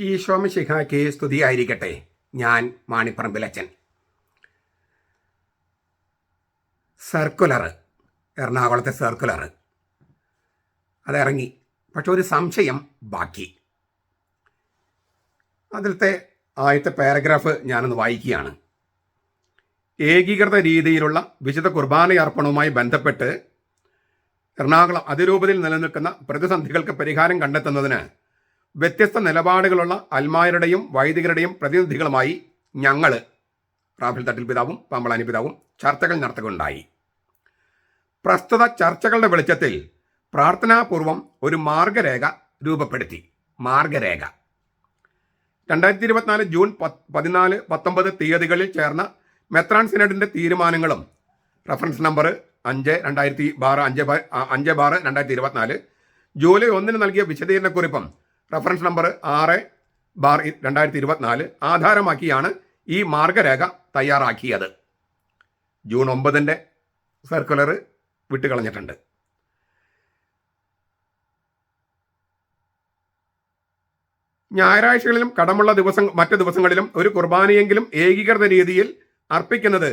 ഈശോമിശിഹായ്ക്ക് സ്തുതിയായിരിക്കട്ടെ. ഞാൻ മാണിപ്പറമ്പിലച്ചൻ സർക്കുലർ എറണാകുളത്തെ സർക്കുലർ. അതിറങ്ങി. പക്ഷെ ഒരു സംശയം ബാക്കി. അതിലത്തെ ആദ്യത്തെ പാരഗ്രാഫ് ഞാനൊന്ന് വായിക്കുകയാണ്. ഏകീകൃത രീതിയിലുള്ള വിശുദ്ധ കുർബാനയർപ്പണവുമായി ബന്ധപ്പെട്ട് എറണാകുളം അതിരൂപതയിൽ നിലനിൽക്കുന്ന പ്രതിസന്ധികൾക്ക് പരിഹാരം കണ്ടെത്തുന്നതിന് വ്യത്യസ്ത നിലപാടുകളുള്ള അൽമായരുടെയും വൈദികരുടെയും പ്രതിനിധികളുമായി ഞങ്ങൾ റാഫേൽ തട്ടിൽ പിതാവും പമ്പളാനി പിതാവും ചർച്ചകൾ നടത്തുകയുണ്ടായി. പ്രസ്തുത ചർച്ചകളുടെ വെളിച്ചത്തിൽ പ്രാർത്ഥനാപൂർവം ഒരു മാർഗരേഖ രൂപപ്പെടുത്തി. മാർഗരേഖ. രണ്ടായിരത്തി ഇരുപത്തിനാല് ജൂൺ പതിനാല് പത്തൊമ്പത് തീയതികളിൽ ചേർന്ന മെത്രാൻ സിനഡിന്റെ തീരുമാനങ്ങളും റഫറൻസ് നമ്പർ അഞ്ച് രണ്ടായിരത്തി ബാറ് അഞ്ച് അഞ്ച് ബാറ് രണ്ടായിരത്തി ഇരുപത്തിനാല് ജൂലൈ ഒന്നിന് നൽകിയ വിശദീകരണക്കുറിപ്പും റഫറൻസ് നമ്പർ ആറ് ബാർ രണ്ടായിരത്തി ഇരുപത്തിനാല് ആധാരമാക്കിയാണ് ഈ മാർഗരേഖ തയ്യാറാക്കിയത്. ജൂൺ ഒമ്പതിന്റെ സർക്കുലർ വിട്ടുകളഞ്ഞിട്ടുണ്ട്. ഞായറാഴ്ചകളിലും കടമുള്ള ദിവസം മറ്റു ദിവസങ്ങളിലും ഒരു കുർബാനയെങ്കിലും ഏകീകൃത രീതിയിൽ അർപ്പിക്കുന്നത്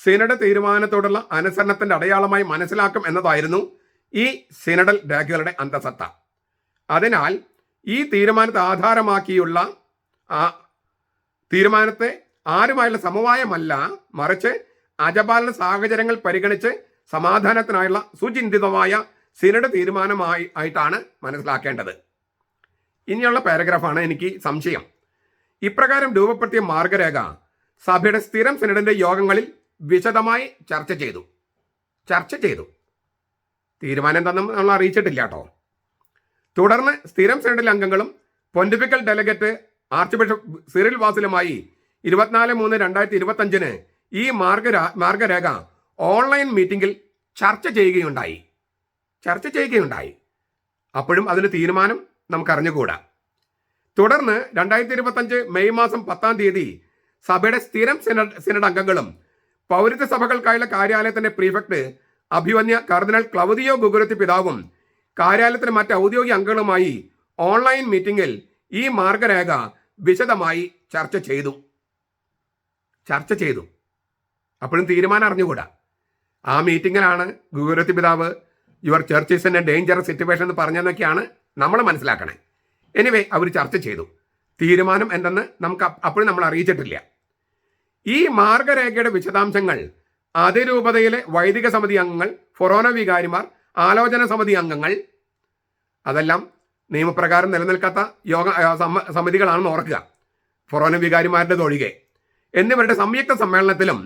സിനഡ് തീരുമാനത്തോടുള്ള അനുസരണത്തിന്റെ അടയാളമായി മനസ്സിലാക്കും എന്നതായിരുന്നു ഈ സിനഡൽ രേഖകളുടെ അന്തസത്ത. അതിനാൽ ഈ തീരുമാനത്തെ ആധാരമാക്കിയുള്ള ആ തീരുമാനത്തെ ആരുമായുള്ള സമവായമല്ല മറിച്ച് അജപാലന സാഹചര്യങ്ങൾ പരിഗണിച്ച് സമാധാനത്തിനായുള്ള സുചിന്തിതമായ സിനഡ് തീരുമാനമായി ആയിട്ടാണ് മനസ്സിലാക്കേണ്ടത്. ഇനിയുള്ള പാരഗ്രാഫാണ് എനിക്ക് സംശയം. ഇപ്രകാരം രൂപപ്പെടുത്തിയ മാർഗരേഖ സഭയുടെ സ്ഥിരം സിനഡിന്റെ യോഗങ്ങളിൽ വിശദമായി ചർച്ച ചെയ്തു. ചർച്ച ചെയ്തു. തീരുമാനം തന്നെ നമ്മൾ അറിയിച്ചിട്ടില്ല കേട്ടോ. തുടർന്ന് സ്ഥിരം സിനഡിലെ അംഗങ്ങളും pontifical delegate archbishop Cyril വാസിലുമായി ഇരുപത്തിനാല് മൂന്ന് രണ്ടായിരത്തി ഇരുപത്തഞ്ചിന് ഈ മാർഗര മാർഗരേഖ ഓൺലൈൻ മീറ്റിംഗിൽ ചർച്ച ചെയ്യുകയുണ്ടായി. ചർച്ച ചെയ്യുകയുണ്ടായി. അപ്പോഴും അതിന് തീരുമാനം നമുക്ക് അറിഞ്ഞുകൂടാ തുടർന്ന് രണ്ടായിരത്തി ഇരുപത്തഞ്ച് മെയ് മാസം പത്താം തീയതി സഭയുടെ സ്ഥിരം സിനഡ് സിനഡ് അംഗങ്ങളും പൗരത്വ സഭകൾക്കായുള്ള കാര്യാലയത്തിന്റെ പ്രീഫെക്ട് അഭിമന്യ കർദിനൽ ക്ലൗദിയോ ഗുഗുരത്തി പിതാവും കാര്യാലയത്തിലെ മറ്റ് ഔദ്യോഗിക അംഗങ്ങളുമായി ഓൺലൈൻ മീറ്റിംഗിൽ ഈ മാർഗരേഖ വിശദമായി ചർച്ച ചെയ്തു. ചർച്ച ചെയ്തു. അപ്പോഴും തീരുമാനം അറിഞ്ഞുകൂടാ. ആ മീറ്റിങ്ങിലാണ് ഗുരുവരത്തി പിതാവ് your church is in a dangerous situation എന്ന് പറഞ്ഞതെന്നൊക്കെയാണ് നമ്മൾ മനസ്സിലാക്കണേ. എനിവേ അവർ ചർച്ച ചെയ്തു. തീരുമാനം എന്തെന്ന് നമുക്ക് അപ്പ- അപ്പോഴും നമ്മൾ അറിയിച്ചിട്ടില്ല. ഈ മാർഗരേഖയുടെ വിശദാംശങ്ങൾ അതിരൂപതയിലെ വൈദിക സമിതി അംഗങ്ങൾ ഫൊറോന വികാരിമാർ ആലോചന സമിതി അംഗങ്ങൾ. അതെല്ലാം നിയമപ്രകാരം നിലനിൽക്കാത്ത യോഗ സമിതികളാണെന്ന് ഓർക്കുക. ഫൊറോന വികാരിമാരുടെ ഒഴികെ എന്നിവരുടെ സംയുക്ത സമ്മേളനത്തിലും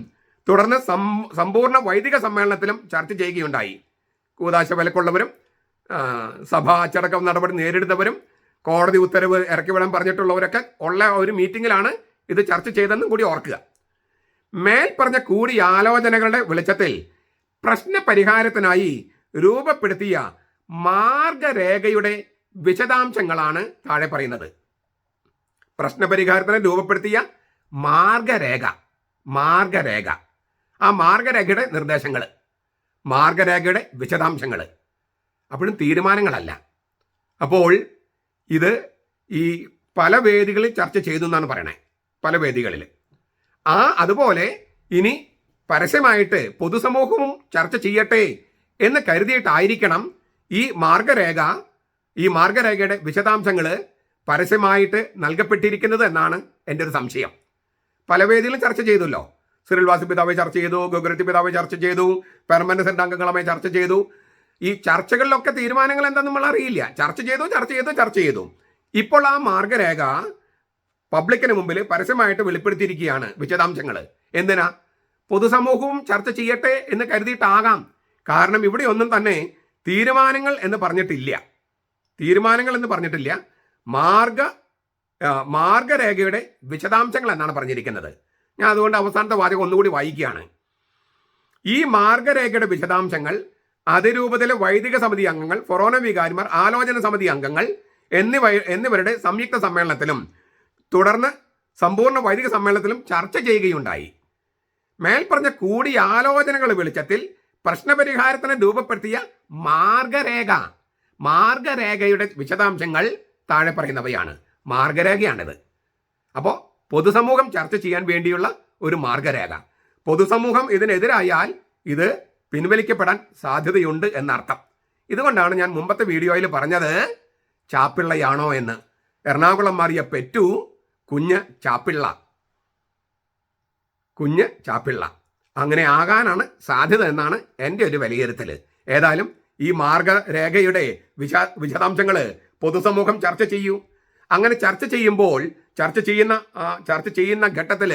തുടർന്ന് സമ്പൂർണ വൈദിക സമ്മേളനത്തിലും ചർച്ച ചെയ്യുകയുണ്ടായി. കൂതാശ വിലക്കുള്ളവരും സഭാ അച്ചടക്കം നടപടി നേരിടുന്നവരും കോടതി ഉത്തരവ് ഇറക്കി വിടാൻ പറഞ്ഞിട്ടുള്ളവരൊക്കെ ഉള്ള ഒരു മീറ്റിങ്ങിലാണ് ഇത് ചർച്ച ചെയ്തതെന്നും കൂടി ഓർക്കുക. മേൽ പറഞ്ഞ കൂടിയാലോചനകളുടെ വെളിച്ചത്തിൽ പ്രശ്ന പരിഹാരത്തിനായി രൂപപ്പെടുത്തിയ മാർഗരേഖയുടെ വിശദാംശങ്ങളാണ് താഴെ പറയുന്നത്. പ്രശ്നപരിഹാരത്തിന് രൂപപ്പെടുത്തിയ മാർഗരേഖ മാർഗരേഖ. ആ മാർഗരേഖയുടെ നിർദ്ദേശങ്ങൾ മാർഗരേഖയുടെ വിശദാംശങ്ങൾ അപ്പോഴും തീരുമാനങ്ങളല്ല. അപ്പോൾ ഇത് ഈ പല വേദികളിൽ ചർച്ച ചെയ്തു എന്നാണ് പറയണേ പല വേദികളിൽ ആ അതുപോലെ ഇനി പരസ്യമായിട്ട് പൊതുസമൂഹവും ചർച്ച ചെയ്യട്ടെ എന്ന് കരുതിയിട്ടായിരിക്കണം ഈ മാർഗരേഖ ഈ മാർഗരേഖയുടെ വിശദാംശങ്ങൾ പരസ്യമായിട്ട് നൽകപ്പെട്ടിരിക്കുന്നത് എന്നാണ് എന്റെ ഒരു സംശയം. പല വേദിയിലും ചർച്ച ചെയ്തല്ലോ. സിറിൽവാസി പിതാവ് ചർച്ച ചെയ്തു ഗുഗുരത്തി പിതാവ് ചർച്ച ചെയ്തു പെർമനന്റ് സെന്റ് അംഗങ്ങളുമായി ചർച്ച ചെയ്തു. ഈ ചർച്ചകളിലൊക്കെ തീരുമാനങ്ങൾ എന്താണെന്ന് നമ്മൾ അറിയില്ല. ചർച്ച ചെയ്തു ചർച്ച ചെയ്തു ചർച്ച ചെയ്തു. ഇപ്പോൾ ആ മാർഗരേഖ പബ്ലിക്കിന് മുമ്പിൽ പരസ്യമായിട്ട് വെളിപ്പെടുത്തിയിരിക്കുകയാണ് വിശദാംശങ്ങൾ എന്തിനാ? പൊതുസമൂഹവും ചർച്ച ചെയ്യട്ടെ എന്ന് കരുതിയിട്ടാകാം. കാരണം ഇവിടെ ഒന്നും തന്നെ തീരുമാനങ്ങൾ എന്ന് പറഞ്ഞിട്ടില്ല. തീരുമാനങ്ങൾ എന്ന് പറഞ്ഞിട്ടില്ല. മാർഗ മാർഗരേഖയുടെ വിശദാംശങ്ങൾ എന്നാണ് പറഞ്ഞിരിക്കുന്നത്. ഞാൻ അതുകൊണ്ട് അവസാനത്തെ വാചകം ഒന്നുകൂടി വായിക്കുകയാണ്. ഈ മാർഗരേഖയുടെ വിശദാംശങ്ങൾ അതിരൂപത്തിലെ വൈദിക സമിതി അംഗങ്ങൾ ഫൊറോന വികാരിമാർ ആലോചന സമിതി അംഗങ്ങൾ എന്നിവ എന്നിവരുടെ സംയുക്ത സമ്മേളനത്തിലും തുടർന്ന് സമ്പൂർണ വൈദിക സമ്മേളനത്തിലും ചർച്ച ചെയ്യുകയുണ്ടായി. മേൽപ്പറഞ്ഞ കൂടിയാലോചനകൾ വെളിച്ചത്തിൽ പ്രശ്നപരിഹാരത്തിന് രൂപപ്പെടുത്തിയ മാർഗരേഖ. മാർഗരേഖയുടെ വിശദാംശങ്ങൾ താഴെ പറയുന്നവയാണ്. മാർഗരേഖയാണിത്. അപ്പോൾ പൊതുസമൂഹം ചർച്ച ചെയ്യാൻ വേണ്ടിയുള്ള ഒരു മാർഗരേഖ. പൊതുസമൂഹം ഇതിനെതിരായാൽ ഇത് പിൻവലിക്കപ്പെടാൻ സാധ്യതയുണ്ട് എന്നർത്ഥം. ഇതുകൊണ്ടാണ് ഞാൻ മുമ്പത്തെ വീഡിയോയിൽ പറഞ്ഞത് ചാപ്പിള്ളയാണോ എന്ന്. എറണാകുളം മാറിയ പെറ്റു കുഞ്ഞ് ചാപ്പിള്ള. കുഞ്ഞ് ചാപ്പിള്ള. അങ്ങനെ ആകാനാണ് സാധ്യത എന്നാണ് എന്റെ ഒരു വിലയിരുത്തൽ ഏതായാലും ഈ മാർഗരേഖയുടെ വിശ വിശദാംശങ്ങൾ പൊതുസമൂഹം ചർച്ച ചെയ്യൂ. അങ്ങനെ ചർച്ച ചെയ്യുമ്പോൾ ചർച്ച ചെയ്യുന്ന ചർച്ച ചെയ്യുന്ന ഘട്ടത്തിൽ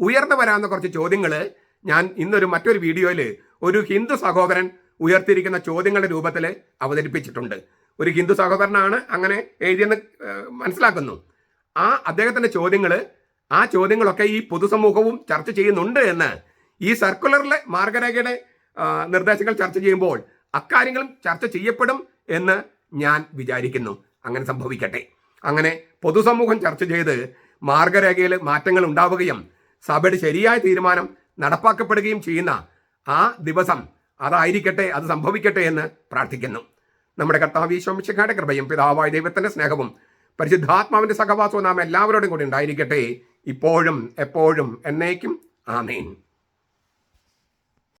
ഉയർന്നു വരാവുന്ന കുറച്ച് ചോദ്യങ്ങൾ ഞാൻ ഇന്നൊരു മറ്റൊരു വീഡിയോയിൽ ഒരു ഹിന്ദു സഹോദരൻ ഉയർത്തിയിരിക്കുന്ന ചോദ്യങ്ങളുടെ രൂപത്തിൽ അവതരിപ്പിച്ചിട്ടുണ്ട്. ഒരു ഹിന്ദു സഹോദരനാണ് അങ്ങനെ എഴുതിയെന്ന് മനസ്സിലാക്കുന്നു. ആ അദ്ദേഹത്തിന്റെ ചോദ്യങ്ങൾ ആ ചോദ്യങ്ങളൊക്കെ ഈ പൊതുസമൂഹവും ചർച്ച ചെയ്യുന്നുണ്ട് എന്ന് ഈ സർക്കുലറിലെ മാർഗരേഖയുടെ നിർദ്ദേശങ്ങൾ ചർച്ച ചെയ്യുമ്പോൾ അക്കാര്യങ്ങളും ചർച്ച ചെയ്യപ്പെടും എന്ന് ഞാൻ വിചാരിക്കുന്നു. അങ്ങനെ സംഭവിക്കട്ടെ. അങ്ങനെ പൊതുസമൂഹം ചർച്ച ചെയ്ത് മാർഗരേഖയിൽ മാറ്റങ്ങൾ ഉണ്ടാവുകയും സഭയുടെ ശരിയായ തീരുമാനം നടപ്പാക്കപ്പെടുകയും ചെയ്യുന്ന ആ ദിവസം അതായിരിക്കട്ടെ അത് സംഭവിക്കട്ടെ എന്ന് പ്രാർത്ഥിക്കുന്നു. നമ്മുടെ കർത്താവ് ഈശോമിശിഖായുടെ കൃപയും പിതാവായ ദൈവത്തിന്റെ സ്നേഹവും പരിശുദ്ധാത്മാവിന്റെ സഹവാസവും നാം എല്ലാവരോടും കൂടി ഉണ്ടായിരിക്കട്ടെ. ഇപ്പോഴും എപ്പോഴും എന്നേക്കും. ആമേൻ.